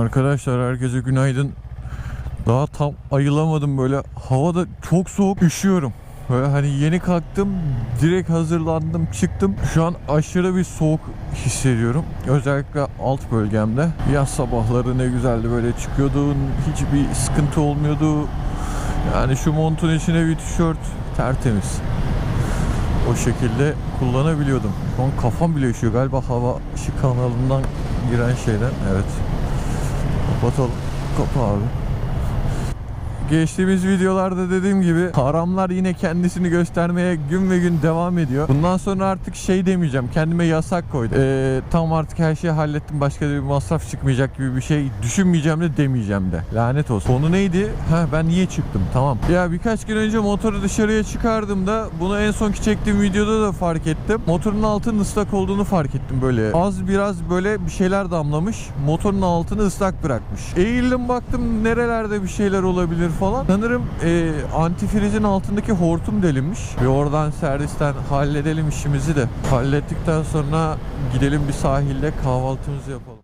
Arkadaşlar herkese günaydın. Daha tam ayılamadım böyle. Havada çok soğuk üşüyorum. Böyle hani yeni kalktım, direkt hazırlandım, çıktım. Şu an aşırı bir soğuk hissediyorum. Özellikle alt bölgemde. Yaz sabahları ne güzeldi böyle çıkıyordun, hiçbir sıkıntı olmuyordu. Yani şu montun içine bir tişört tertemiz. O şekilde kullanabiliyordum. Şu an kafam bile üşüyor. Galiba hava ışık kanalından giren şeyden. Evet. 我走，搞不好了。Geçtiğimiz videolarda dediğim gibi haramlar yine kendisini göstermeye gün ve gün devam ediyor. Bundan sonra artık şey demeyeceğim. Kendime yasak koydum. Ee, tam artık her şeyi hallettim. Başka bir masraf çıkmayacak gibi bir şey düşünmeyeceğim de demeyeceğim de. Lanet olsun. Konu neydi? Ha ben niye çıktım? Tamam. Ya birkaç gün önce motoru dışarıya çıkardığımda bunu en sonki çektiğim videoda da fark ettim. Motorun altının ıslak olduğunu fark ettim böyle. Az biraz böyle bir şeyler damlamış. Motorun altını ıslak bırakmış. Eğildim baktım nerelerde bir şeyler olabilir falan. Sanırım e, antifrizin altındaki hortum delinmiş. Ve oradan servisten halledelim işimizi de. Hallettikten sonra gidelim bir sahilde kahvaltımızı yapalım.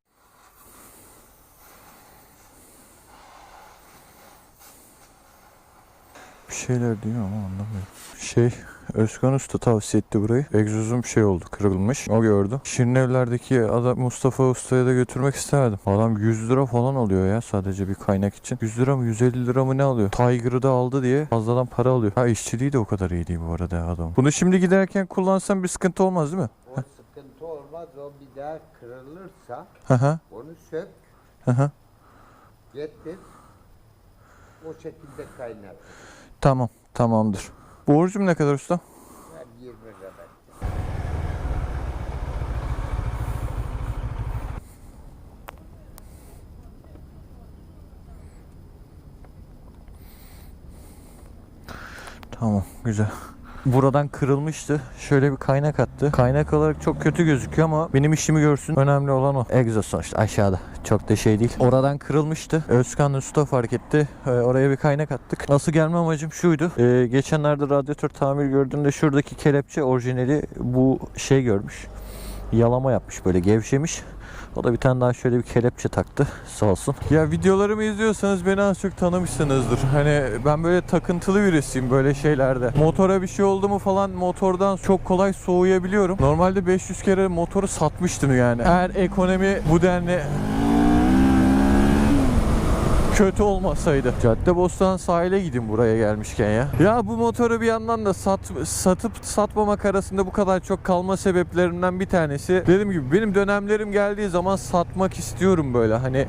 Bir şeyler diyor ama anlamıyorum. Şey Özkan Usta tavsiye etti burayı. Egzozum şey oldu kırılmış. O gördü. Şirin evlerdeki adam Mustafa Usta'ya da götürmek istemedim. Adam 100 lira falan alıyor ya sadece bir kaynak için. 100 lira mı 150 lira mı ne alıyor? Tiger'ı da aldı diye fazladan para alıyor. Ha işçiliği de o kadar iyi değil bu arada adam. Bunu şimdi giderken kullansam bir sıkıntı olmaz değil mi? O sıkıntı olmaz. O bir daha kırılırsa Hı hı. onu sök, Hı hı. getir. O şekilde kaynat. Tamam tamamdır. Borcum ne kadar usta? Ver 20 kadar. Tamam güzel. Buradan kırılmıştı. Şöyle bir kaynak attı. Kaynak olarak çok kötü gözüküyor ama benim işimi görsün. Önemli olan o. Egzoz sonuçta aşağıda. Çok da şey değil. Oradan kırılmıştı. Özkan Usta fark etti. Ee, oraya bir kaynak attık. Nasıl gelme amacım şuydu. Ee, geçenlerde radyatör tamir gördüğümde şuradaki kelepçe orijinali bu şey görmüş. Yalama yapmış böyle gevşemiş. O da bir tane daha şöyle bir kelepçe taktı sağ olsun. Ya videolarımı izliyorsanız beni az çok tanımışsınızdır. Hani ben böyle takıntılı birisiyim böyle şeylerde. Motora bir şey oldu mu falan motordan çok kolay soğuyabiliyorum. Normalde 500 kere motoru satmıştım yani. Eğer ekonomi bu denli kötü olmasaydı. Caddebostan sahile gidin buraya gelmişken ya. Ya bu motoru bir yandan da sat, satıp satmamak arasında bu kadar çok kalma sebeplerinden bir tanesi. Dediğim gibi benim dönemlerim geldiği zaman satmak istiyorum böyle. Hani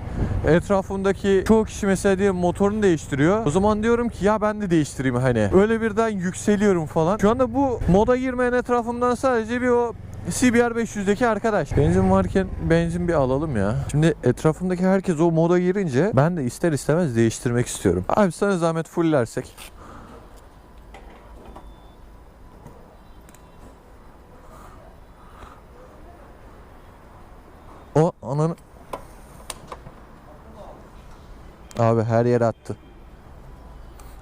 etrafımdaki çoğu kişi mesela diye motorunu değiştiriyor. O zaman diyorum ki ya ben de değiştireyim hani. Öyle birden yükseliyorum falan. Şu anda bu moda girmeyen etrafımdan sadece bir o CBR 500'deki arkadaş. Benzin varken benzin bir alalım ya. Şimdi etrafımdaki herkes o moda girince ben de ister istemez değiştirmek istiyorum. Abi sana zahmet fulllersek. O ananı... Abi her yere attı.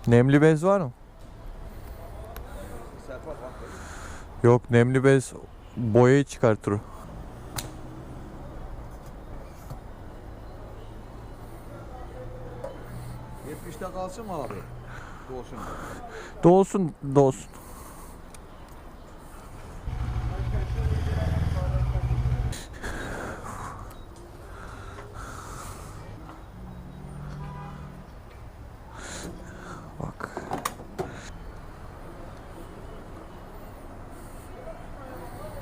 Nemli bez var mı? Yok nemli bez boyayı çıkartır o. %70'te kalsın mı abi? Dolsun. Dolsun dolsun.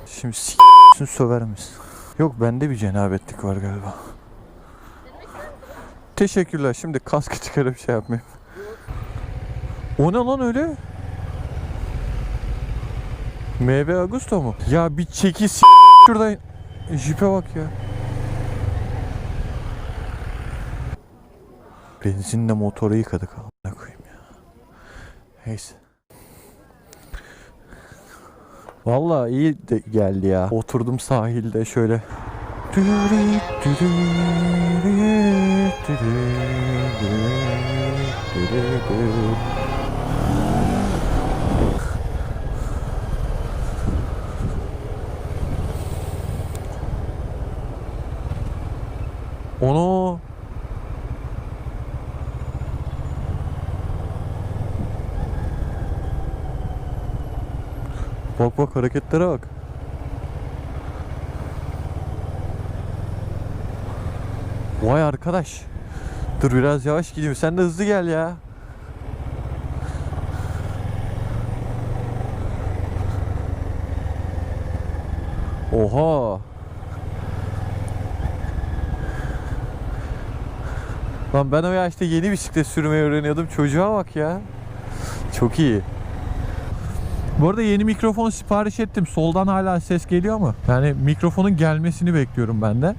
Şimdi s***sün söver misin? Yok bende bir cenabetlik var galiba. Teşekkürler. Şimdi kaskı çıkarıp şey yapmayayım. O ne lan öyle? MV Agusto mu? Ya bir çeki s- şuradan. Jipe bak ya. Benzinle motoru yıkadık amına koyayım ya. Neyse. Vallahi iyi de geldi ya. Oturdum sahilde şöyle. Onu Bak bak hareketlere bak. Vay arkadaş. Dur biraz yavaş gideyim. Sen de hızlı gel ya. Oha. Lan ben o yaşta yeni bisiklet sürmeyi öğreniyordum. Çocuğa bak ya. Çok iyi. Bu arada yeni mikrofon sipariş ettim. Soldan hala ses geliyor mu? Yani mikrofonun gelmesini bekliyorum ben de.